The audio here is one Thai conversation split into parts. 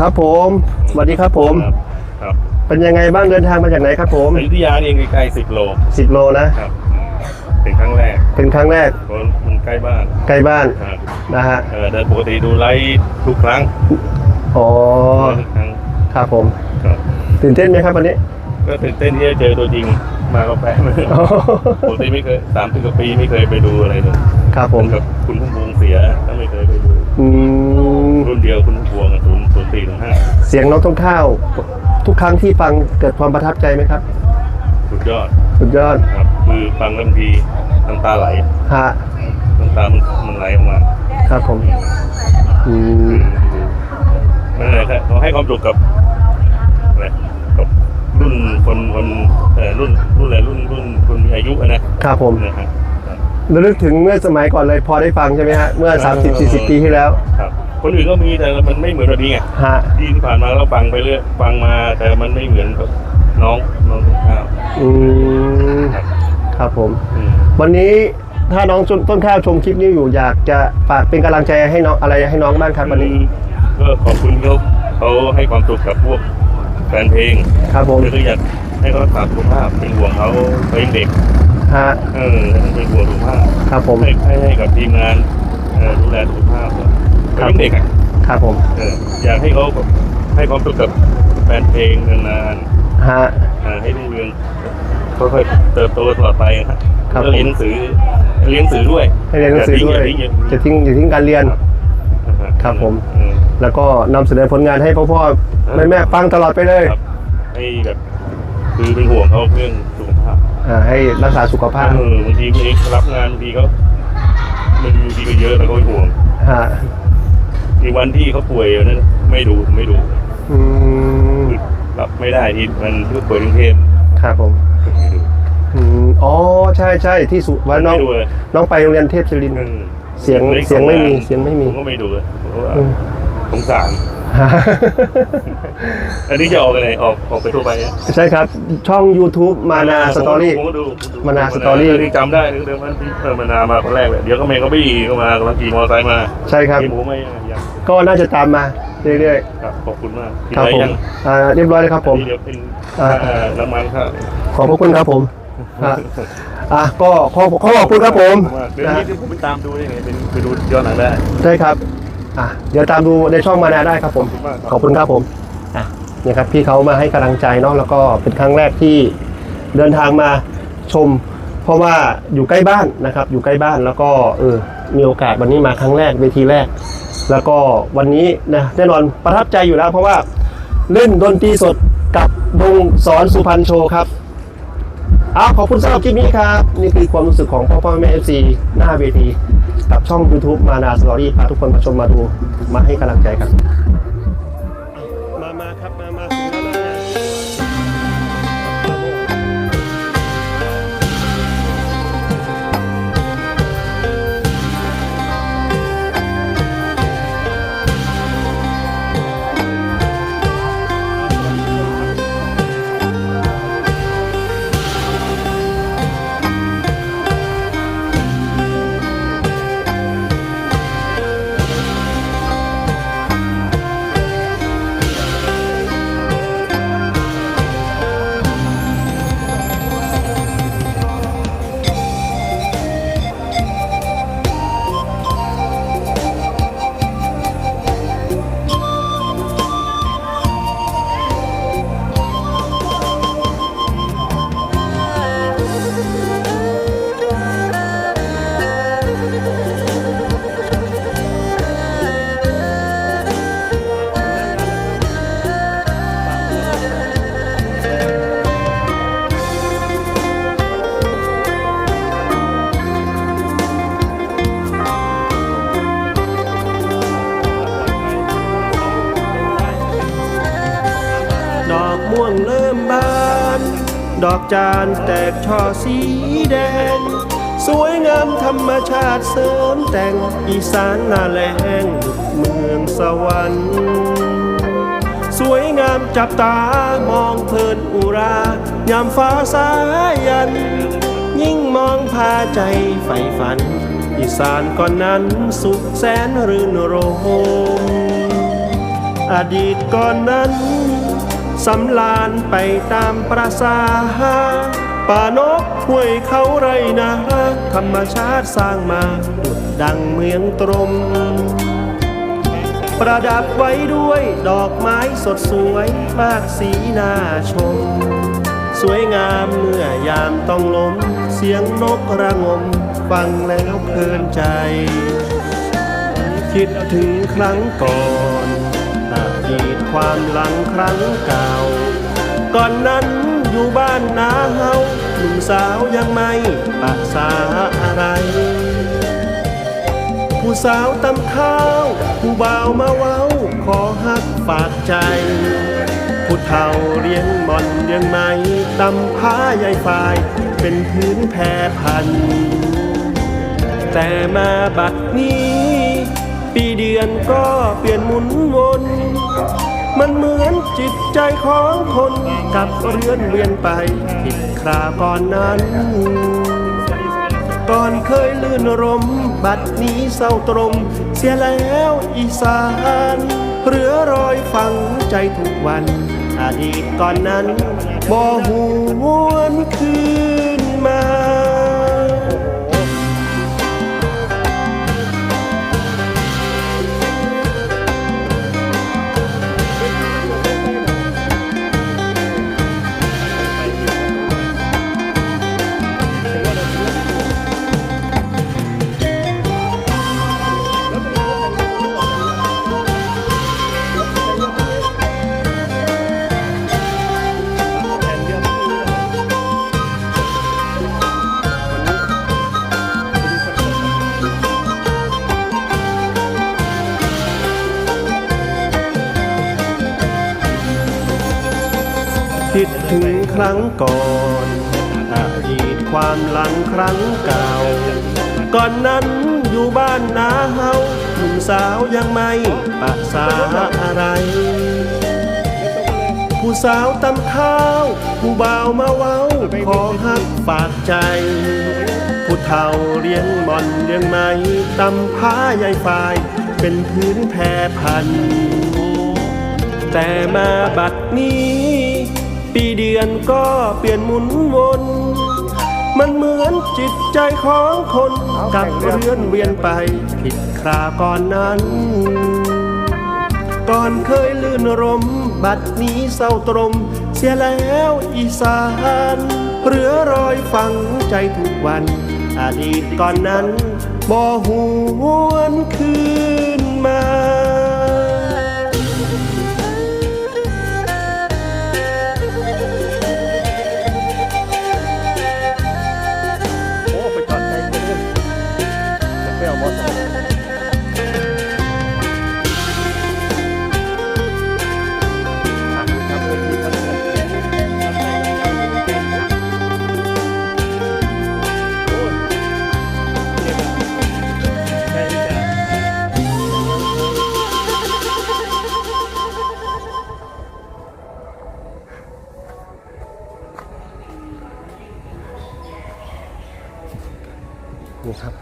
ครับผมสวัสดีครับผม ครับเป็นยังไงบ้างเดินทางมาจากไหนครับผมอยุธยานี่เองใกล้ๆสิบโล10โลนะครับอืมเป็นครั้งแรกเป็นครั้งแรกเพราะมันใกล้บ้านใกล้บ้านครับนะฮะเออแต่ปกติดูไลฟ์ทุกครั้งอ๋อทุกครั้งครับผมครับตื่นเต้นไหมครับวันนี้ ก็ตื่นเต้นที่จะเจอตัวจริงมาก็แป๊บนึงอ๋อปกติไม่เคยสามสิบกว่าปีไม่เคยไปดูอะไรเลยครับผมกับคุณพุ่มพวงเสียก็ไม่เคยไปดูอืมรุ่นเดียวคุณพุ่มพวงศูนย์ศูนย์ สี่ถึงห้าเสียงน้องต้นข้าวทุกครั้งที่ฟังเกิดความประทับใจไหมครับ สุดยอดสุดยอดครับ คือฟังแล้วบางทีน้ำตาไหลฮะน้ำตามันมันไหลออกมา ครับผมอืมนั่นแหละครับเขาให้ความสุขกับอะไรกับรุ่นคนคนเอ่อรุ่นรุ่นอะไรรุ่นรุ่นคนมีอายุอะนะครับผมนะครับระลึกถึงเมื่อสมัยก่อนเลยพอได้ฟังใช่ไหมฮะ เมื่อ 30 40 ปีที่แล้ว ครับ คนอื่นก็มีแต่มันไม่เหมือนแบบนี้ไงฮะที่ที่ผ่านมาเราฟังไปเรื่อยฟังมาแต่มันไม่เหมือนกับน้องน้องต้นข้าวอืมครับครับผม อืมวันนี้ถ้าน้องต้นข้าวชมคลิปนี้อยู่อยากจะฝากเป็นกำลังใจให้น้องอะไรให้น้องบ้างครับวันนี้ก็ขอบคุณเขาเขาให้ความสุขกับพวกแฟนเพลงครับผมคืออยากให้เขารักษาสุขภาพเป็นห่วงเขาเขายังเด็กฮะเออเป็นห่วงสุขภาพ ครับผม ให้ให้ให้กับทีมงานเอ่อดูแลสุขภาพครั เขาบยังเด็กอะครับผมเอออยากให้เขาแบบให้ความสุขกับแฟนเพลงนานฮะ ๆอ่าให้รุ่งเรืองค่อยๆเติบโตตลอดไปครับครับแล้วเรียนหนังสือเรียนหนังสือด้วยให้เรียนหนังสือด้วยาทิ้งอย่าจะทิ้งอย่าทิ้งการเรียน ครับผม เออ แล้วก็นำเสนอผลงานให้พ่อพ่อแม่แม่ๆฟังตลอดไปเลยครับให้แบบคือเป็นห่วงเขาเรื่องสุขภาพอ่าให้รักษาสุขภาพเออบางทีบางทีรับงานบางทีเขามันบางทีก็เยอะแล้วก็เป็นห่วงฮะ มีวันที่เขาป่วยนั้นไม่ดูไม่ดูอืมรับไม่ได้ที่มันผู้ป่วยกรุงเทพครับผมไม่ดูอืมอ๋อใช่ใช่ที่สุวันน้องไม่ดูเลยน้องไปโรงเรียนเทพศิรินทร์อืมเสียงลขเสียงไม่มีสอานเสียงไม่มีผมก็ไม่ดูเลยเพราะว่าอืมสงสาร อันนี้จะออกอะไรออกออกไปทั่วไปอะใช่ครับ ช่อง YouTube มานาสตอรี่ ผมก็ดูผมก็ดูมานาสตอรี่ที่จำได้เดิมมันเออมานามาคนแรกเลยเดี๋ยวก็เมย์ก็บี้ก็มากำลังขี่มอเตอร์ไซค์มาใช่ครับ ขี่หมูไม่ยังก็น่าจะตามมาเรื่อยครับขอบคุณมากๆ ครับได้ผมยังอ่าเรียบร้อยเลยครับผมอันนี้เดี๋ยวเป็นอ่าค่ารางวัลครับขอบพระคุณครับผมฮะอะก็ขอขอขอบคุณครับผมเดี๋ยวนะนี้ที่ผมไปตามดูได้ไงเป็นไปดูย้อนหลังได้ ได้ครับ อะเดี๋ยวตามดูในช่องมานาได้ครับผมขอบคุณมากครับขอบคุณครับผมอะเนี่ยครับพี่เขามาให้กำลังใจเนาะแล้วก็เป็นครั้งแรกที่เดินทางมาชม เพราะว่าอยู่ใกล้บ้านนะครับ อยู่ใกล้บ้านแล้วก็เออมีโอกาสวันนี้มาครั้งแรกเวทีแรก แล้วก็วันนี้นะแน่นอนประทับใจอยู่แล้ว เพราะว่าเล่นดนตรีสดกับวงสอนสุพรรณโชว์ครับ เอาขอบคุณสำหรับคลิปนี้ครับ นี่คือความรู้สึกของพ่อพ่อแม่เอฟซีหน้าเวทีกับช่อง YouTube มานาสตอรี่พาทุกคนมาชมมาดูมาให้กำลังใจกัน ดอกจานแตกช่อสีแดง สวยงามธรรมชาติเสริมแต่งอีสานนาแลงเมืองสวรรค์ สวยงามจับตามองเพลินอุรายามฟ้าสายัน ยิ่งมองพาใจใฝ่ฝัน อีสานก่อนนั้นสุขแสนรื่นรมอดีตก่อนนั้น สำลานไปตามประสาป่านกห้วยเขาไรนาธรรมชาติสร้างมาดุดดังเมืองตรม ประดับไว้ด้วยดอกไม้สดสวยมากสีน่าชม สวยงามเมื่อยามต้องลม เสียงนกระงม ฟังแล้วเพลินใจ คิดถึงครั้งก่อน ดีตความหลังครั้งเก่า ก่อนนั้นอยู่บ้านนาเฮาหนุ่มสาวยังไม่ปะสาอะไร ผู้สาวตำข้าว ผู้บ่าวมาเว้า ขอฮักฝากใจ ผู้เฒ่าเลี้ยงบอนเลี้ยงไม้ตำผ้าใหญ่ฝาย เป็นพื้นแพรพัน แต่มาบัดนี้ ปีเดือนก็เปลี่ยนหมุนวน มันเหมือนจิตใจของคนกับเรือนเวียนไปผิดคราก่อนนั้น ก่อนเคยลื่นรม บัดนี้เศร้าตรมเสียแล้วอีสานเรือรอยฝังใจทุกวัน อดีตก่อนนั้นบ่หวนคืน รั้งก่อนอดีตความหลังครั้งเก่า ก่อนนั้นอยู่บ้านนาเฮาหนุ่มสาวยังไม่ปะสาอะไร ผู้สาวตำข้าว ผู้บ่าวมาเว้า ขอฮักฝากใจ ผู้เฒ่าเลี้ยงบอนเลี้ยงไม้ตำผ้าใหญ่ฝาย เป็นพื้นแพรพัน แต่มาบัดนี้ ปีเดือนก็เปลี่ยนหมุนวน มันเหมือนจิตใจของคนกับเรือนเวียนไปผิดคราก่อนนั้น ก่อนเคยลื่นรม บัดนี้เศร้าตรม เสียแล้วอีสานเรือรอยฝังใจทุกวัน อดีตก่อนนั้นบ่หวนคืนมา นี่ครับ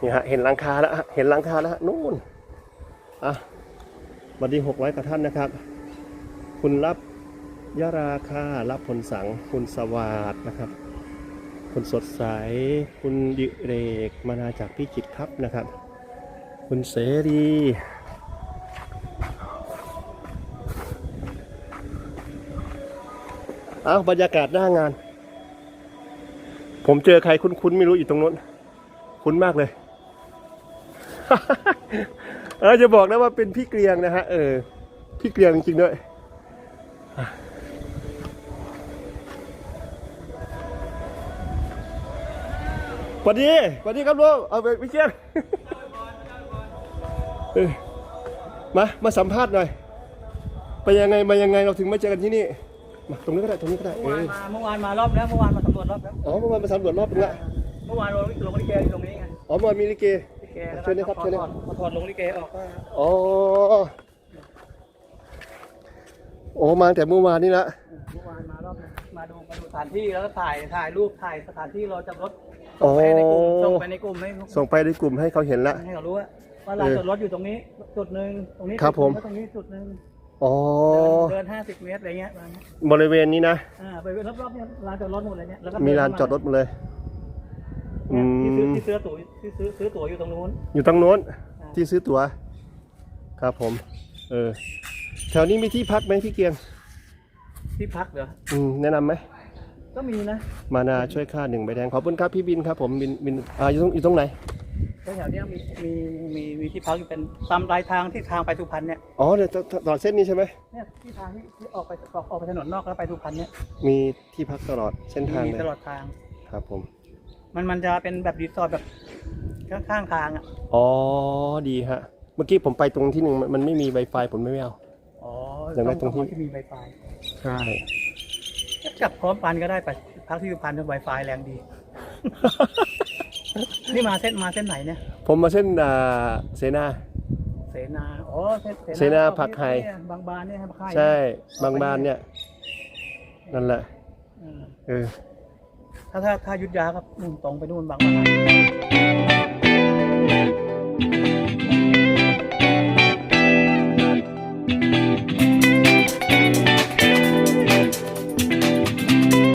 นี่ฮะ เห็นหลังคาแล้วฮะเห็นหลังคาแล้วฮะนู่น อะสวัสดีหกร้อยกับท่านนะครับ คุณรับยาราคารับผลสัง คุณสวัสดนะครับ คุณสดใส คุณดิเรก มานาจากพี่จิตครับนะครับ คุณเสรี เอาบรรยากาศหน้างาน ผมเจอใครคุ้นๆไม่รู้อยู่ตรงนู้น คุ้นมากเลย เออจะบอกนะว่าเป็นพี่เกรียงนะฮะ เออ พี่เกรียงจริงๆด้วยสวัสดีสวัสดีครับลูกเอาไปพี่เชียงมา มาสัมภาษณ์หน่อย ไปยังไง มายังไงเราถึงมาเจอกันที่นี่ มาตรงนี้ก็ได้ตรงนี้ก็ได้เอเมื่อวานอมาเมื่อวานมารอบแล้วเมื่อวานมาสำรวจรอบแล้วอ๋อเมื่อวานมาสำรวจรอบนึงละเมื่อวานลงลงลิเกอยู่ตรงนี้ไงอ๋อเมื่อวานมีลิเก ลิเกแล้วเชิญเลยครับพอเชิญเลยถอดพอถอดลงลิเกออกก็อ๋อโอ้มาแต่เมื่อวานนี่ละเมื่อวานมารอบนึงมาดูมาดูสถานที่แล้วก็ถ่ายถ่ายรูปถ่ายสถานที่เราจำรถโอ้ส่งไปในกลุ่มส่งไปในกลุ่มให้ส่งไปในกลุ่มให้เขาเห็นละ ให้เขารู้ว่าว่าลานจอดรถอยู่ตรงนี้ จุดหนึ่งตรงนี้ครับผมจุดหนึ่งแล้วตรงนี้จุดหนึ่ง อ๋อ เดินห้าสิบเมตรอะไรเงี้ยประมาณนี้บริเวณนี้นะ อ่าไปรอบๆเนี่ยลานจอดรถหมดเลยเนี่ยแล้วก็มีลานจอดรถหมดเลย อืเนี่ยมที่ซื้อที่ซื้อตั๋วที่ซื้อซื้อตั๋วอยู่ตรงนู้น อยู่ตรงโน้นอ่าที่ซื้อตั๋ว ครับผม เออ แถวนี้มีที่พักไหมพี่เกียง ที่พักเหรออืม แนะนำไหม ก็มีนะ มานาช่วยค่าหนึ่งใบแดง ขอบคุณครับพี่บินครับผม บินบินอ่าอยู่ตรงอยู่ตรงไหนก็ แถวเนี้ยมีมีมีมีที่พักอยู่เป็นตามรายทางที่ทางไปสุพรรณเนี่ยอ๋อเดี๋ยวตตลอดเส้นนี้ใช่ไหมเนี่ยที่ทางที่ที่ออกไปออกออกไปถนนนอกแล้วไปสุพรรณเนี่ยมีที่พักตลอดเส้นทางมีเลยตลอดทาง ครับผม มันมันจะเป็นแบบรีสอร์ทแบบข้างๆทางอะอ๋อดีฮะ เมื่อกี้ผมไปตรงที่หนึ่งมันมันไม่มี Wi-Fi ผมไม่เอา อ๋ออย่างไรตรงที่ ที่มีไวไฟใช่ กลับพร้อมปันก็ได้ไปพักที่สุพรรณด้วยไวไฟแรงดี นี่มาเส้นมาเส้นไหนเนี่ย ผมมาเส้นอ่าเสนา เสนา อ๋อ เส้นเสนาผักไห่ เนี่ยบางบานเนี่ยผักไห่ใช่ บางบานเนี่ย นั่นแหละ อืมเออ ถ้าถ้าถ้ายุทธยาครับนู่นตรงไปนู่นบางบาน